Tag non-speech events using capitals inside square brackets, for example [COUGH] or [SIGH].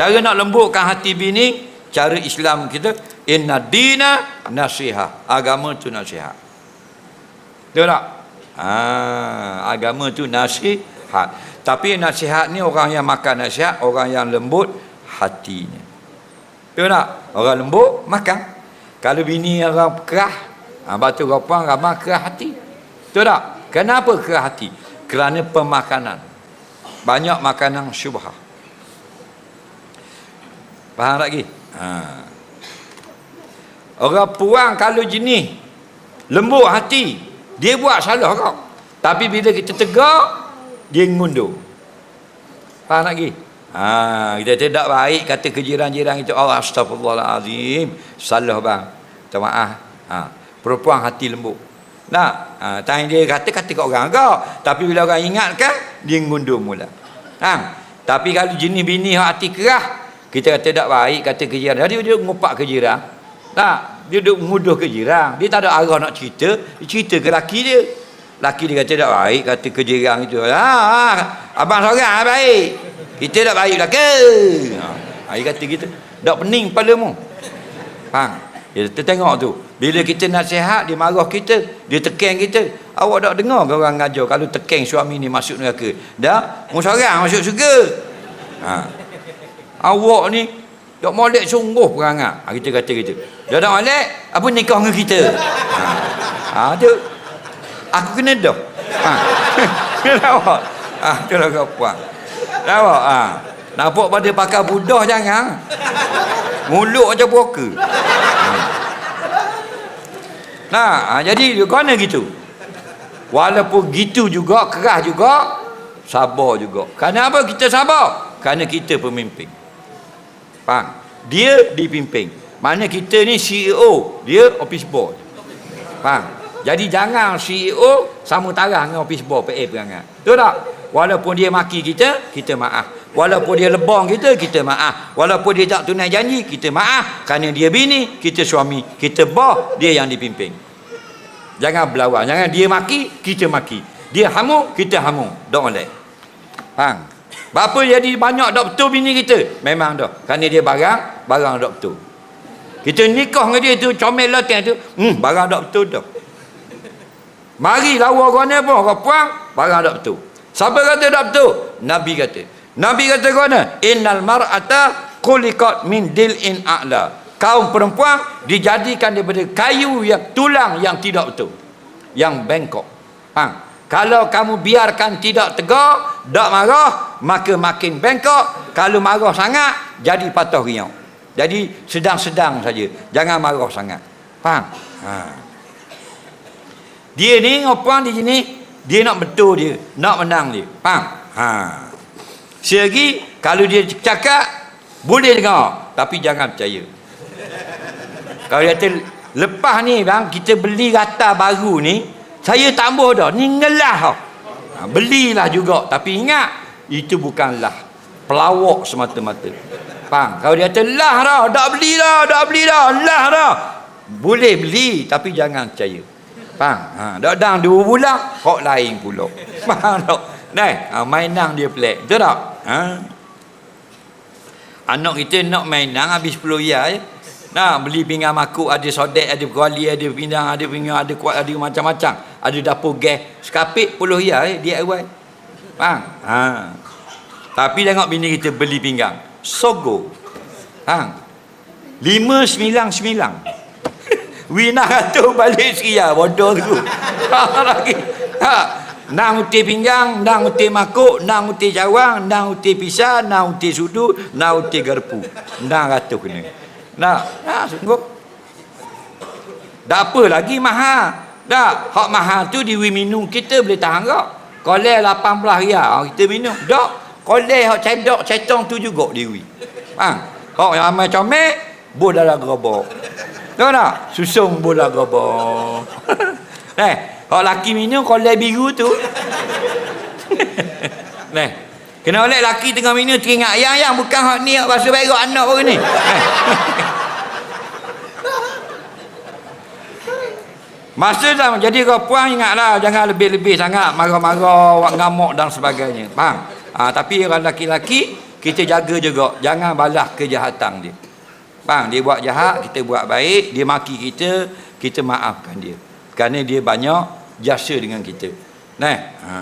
cara nak lembutkan hati bini cara Islam kita inna dina nasihat agama tu nasihat betul tak? Ah agama tu nasihat. Tapi nasihat ni orang yang makan nasihat orang yang lembut hatinya. Betul tak? Orang lembut makan. Kalau bini orang kerah ha, batu gopang ramah kerah hati. Betul tak? Kenapa kerah hati? Kerana pemakanan. Banyak makanan syubhah faham tak lagi ha. orang puang kalau jenis lembut hati dia buat salah kau tapi bila kita tegar dia ngundur. Faham tak lagi ha, kita tidak baik kata ke jiran-jiran itu oh astagfirullahalazim salah bang. Minta maaf. Ha. perempuan hati lembut. Nak ha, tanya dia kata-kata kat orang kau tapi bila orang ingatkan dia ngundur mula. Ha. tapi kalau jenis bini hati kerah kita kata tak baik kata ke jiran jadi dia ngupak ke jiran tak dia duduk nguduh ke jiran dia tak ada arah nak cerita. Dia cerita ke laki dia. Laki dia kata tak baik kata ke jiran itu. Ha, ha, abang seorang baik. Kita tak baik lah ke ha, dia kata gitu. Tak pening padamu faham? Kita tengok tu. Bila kita nasihat dia marah kita. Dia tekan kita. Awak tak dengar ke orang ngajar? Kalau tekan suami ni masuk neraka. Dah mu seorang masuk syurga. Ha awak ni tak molek sungguh perangai ha, kita kata gitu. Dia tak molek apa nikah dengan kita? Ha, ha tu. Aku kena dah ha. [LAUGHS] Kenapa ha tu lah kau puan. Kenapa ha. Nampak pada pakai budah jangan. Mulut macam broker ha. nah ha, jadi kena gitu. Walaupun gitu juga keras juga sabar juga. Kenapa kita sabar? Kerana kita pemimpin Faham? Dia dipimpin. Mana kita ni CEO, dia office boy. Faham? Jadi jangan CEO sama tarah dengan office boy PA perangai. Betul tak? Walaupun dia maki kita, kita maaf. Walaupun dia lebong kita, kita maaf. Walaupun dia tak tunai janji, kita maaf. Kerana dia bini, kita suami. Kita boh, dia yang dipimpin. Jangan berlawan. Jangan dia maki, kita maki. Dia hamu, kita hamu. Don't let. Faham? Bapa jadi banyak doktor bini kita? Memang dah. Kerana dia barang, barang doktor. Kita nikah dengan dia tu, comel latihan tu, hmm, barang doktor dah. Mari lawa kena pun, orang puang, barang doktor. Siapa kata doktor? Nabi kata. Nabi kata kena, innal mar'ata kulikat min dil'in a'la. Kaum perempuan dijadikan daripada kayu yang tulang yang tidak betul. Yang bengkok. Faham? Kalau kamu biarkan tidak tegar, tak marah, maka makin bengkok. Kalau marah sangat, jadi patah riau. Jadi sedang-sedang saja. Jangan marah sangat. Faham? Ha. Dia ni ngopang di sini, dia nak betul dia, nak menang dia. Faham? Ha. Selagi kalau dia cakap, boleh dengar, tapi jangan percaya. Kalau dia kata, lepas ni bang, kita beli rata baru ni, saya tambah dah ni ngelah ha, belilah juga tapi ingat itu bukanlah pelawak semata-mata faham kalau dia kata lah dah tak beli dah tak beli dah lah dah boleh beli tapi jangan percaya faham ha dak dang dua bulan kok lain pula [LAUGHS] faham tak Nah, ha, mainan dia pelik. Betul tak? Ha? Anak kita nak mainan habis 10 ya. Nah, beli pinggan makuk, ada sodek, ada kuali, ada pinggang, ada pinggang, ada kuat, ada macam-macam. Ada dapur gas. Sekapit puluh ya eh, DIY. Faham? Ha. Tapi tengok bini kita beli pinggang. Sogo. Ha. Lima sembilan sembilan. [LAUGHS] Wina kata balik seria. Bodoh tu. [LAUGHS] Ha, lagi. Ha. Nang uti pinggang, nang uti makuk, nang uti jawang, nang uti pisah, nang uti sudu, nang uti garpu. Nang kata kena. Nah, nah sungguh. Dah apa lagi mahal? Dah, hak mahal tu di minum kita boleh tahan tak? Kolej 18 riyal kita minum. Dak, kolej hak cedok cetong tu juga di wi. Ha. Hak yang amai comel bol dalam gerobak. Tahu tak? Susung bola gerobak. [LAUGHS] eh, hak laki minum kolej biru tu. Neh. [LAUGHS] Kena oleh laki tengah minum teringat yang yang bukan hak ni hak basuh baik anak baru ni. [LAUGHS] Masa dah jadi kau puang ingatlah jangan lebih-lebih sangat marah-marah, wak ngamuk dan sebagainya. Faham? Ha, tapi orang laki-laki kita jaga juga jangan balas kejahatan dia bang dia buat jahat kita buat baik dia maki kita kita maafkan dia kerana dia banyak jasa dengan kita nah ha.